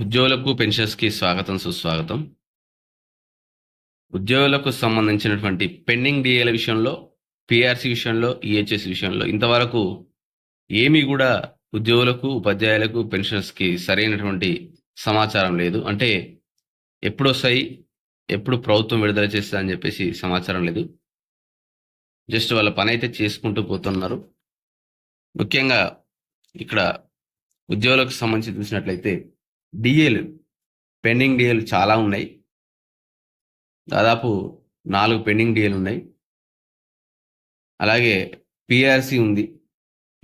ఉద్యోగులకు పెన్షన్స్కి స్వాగతం సుస్వాగతం. ఉద్యోగులకు సంబంధించినటువంటి పెండింగ్ డిఏల విషయంలో పిఆర్సీ విషయంలో ఈహెచ్ఎస్ విషయంలో ఇంతవరకు ఏమీ కూడా ఉద్యోగులకు ఉపాధ్యాయులకు పెన్షన్స్కి సరైనటువంటి సమాచారం లేదు. అంటే ఎప్పుడొస్తాయి ఎప్పుడు ప్రభుత్వం విడుదల చేస్తుంది అని చెప్పేసి సమాచారం లేదు. జస్ట్ వాళ్ళ పని అయితే చేసుకుంటూ పోతున్నారు. ముఖ్యంగా ఇక్కడ ఉద్యోగులకు సంబంధించి చూసినట్లయితే డిఏలు పెండింగ్ డిఏలు చాలా ఉన్నాయి. దాదాపు నాలుగు పెండింగ్ డిఏలు ఉన్నాయి. అలాగే పిఆర్సి ఉంది.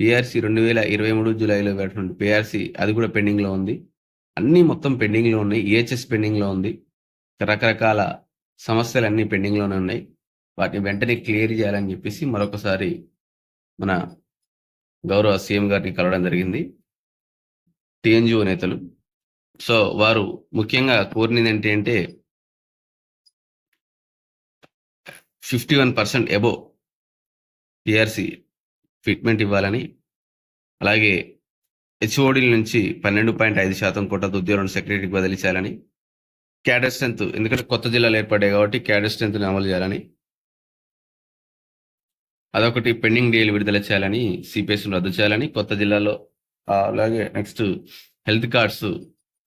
పిఆర్సి రెండు వేల ఇరవై మూడు జూలైలో పెట్టినటువంటి పిఆర్సి అది కూడా పెండింగ్లో ఉంది. అన్నీ మొత్తం పెండింగ్లో ఉన్నాయి. ఈహెచ్ఎస్ పెండింగ్లో ఉంది. రకరకాల సమస్యలు అన్నీ పెండింగ్లోనే ఉన్నాయి. వాటిని వెంటనే క్లియర్ చేయాలని చెప్పేసి మరొకసారి మన గౌరవ సీఎం గారిని కలవడం జరిగింది. టీఎన్జిఓ నేతలు సో వారు ముఖ్యంగా కోరినది ఏంటి అంటే fifty one percent above TRC treatment ఇవ్వాలని. అలాగే హెచ్ఓడీల నుంచి పన్నెండు పాయింట్ ఐదు శాతం కొట్టదు ఉద్యోగం సెక్రటరీకి బదిలీ చేయాలని. క్యాడర్ స్ట్రెంత్ ఎందుకంటే కొత్త జిల్లాలు ఏర్పడ్డాయి కాబట్టి క్యాడర్ స్ట్రెంత్ని అమలు చేయాలని. అదొకటి పెండింగ్ డీలు విడుదల చేయాలని సిపిఎస్ను రద్దు చేయాలని కొత్త జిల్లాలో అలాగే నెక్స్ట్ హెల్త్ కార్డ్స్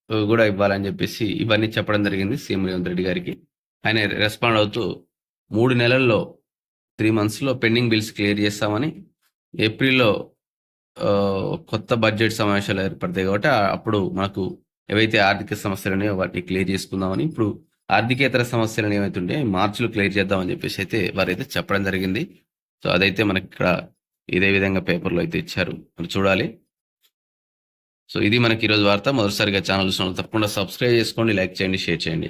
కూడా ఇవ్వాలని చెప్పేసి ఇవన్నీ చెప్పడం జరిగింది సీఎం రేవంత్ రెడ్డి గారికి. ఆయన రెస్పాండ్ అవుతూ మూడు నెలల్లో త్రీ మంత్స్లో పెండింగ్ బిల్స్ క్లియర్ చేస్తామని ఏప్రిల్లో కొత్త బడ్జెట్ సమావేశాలు ఏర్పడతాయి కాబట్టి అప్పుడు మనకు ఏవైతే ఆర్థిక సమస్యలు ఉన్నాయో వాటిని క్లియర్ చేసుకుందామని ఇప్పుడు ఆర్థికేతర సమస్యలు ఏవైతే ఉంటాయో మార్చిలో క్లియర్ చేద్దామని చెప్పేసి అయితే వారైతే చెప్పడం జరిగింది. సో అదైతే మనకి ఇక్కడ ఇదే విధంగా పేపర్లో అయితే ఇచ్చారు. చూడాలి. సో ఇది మనకి ఈరోజు వార్త. మొదటిసారిగా ఛానల్ చూసిన తప్పకుండా సబ్స్క్రైబ్ చేసుకోండి లైక్ చేయండి షేర్ చేయండి.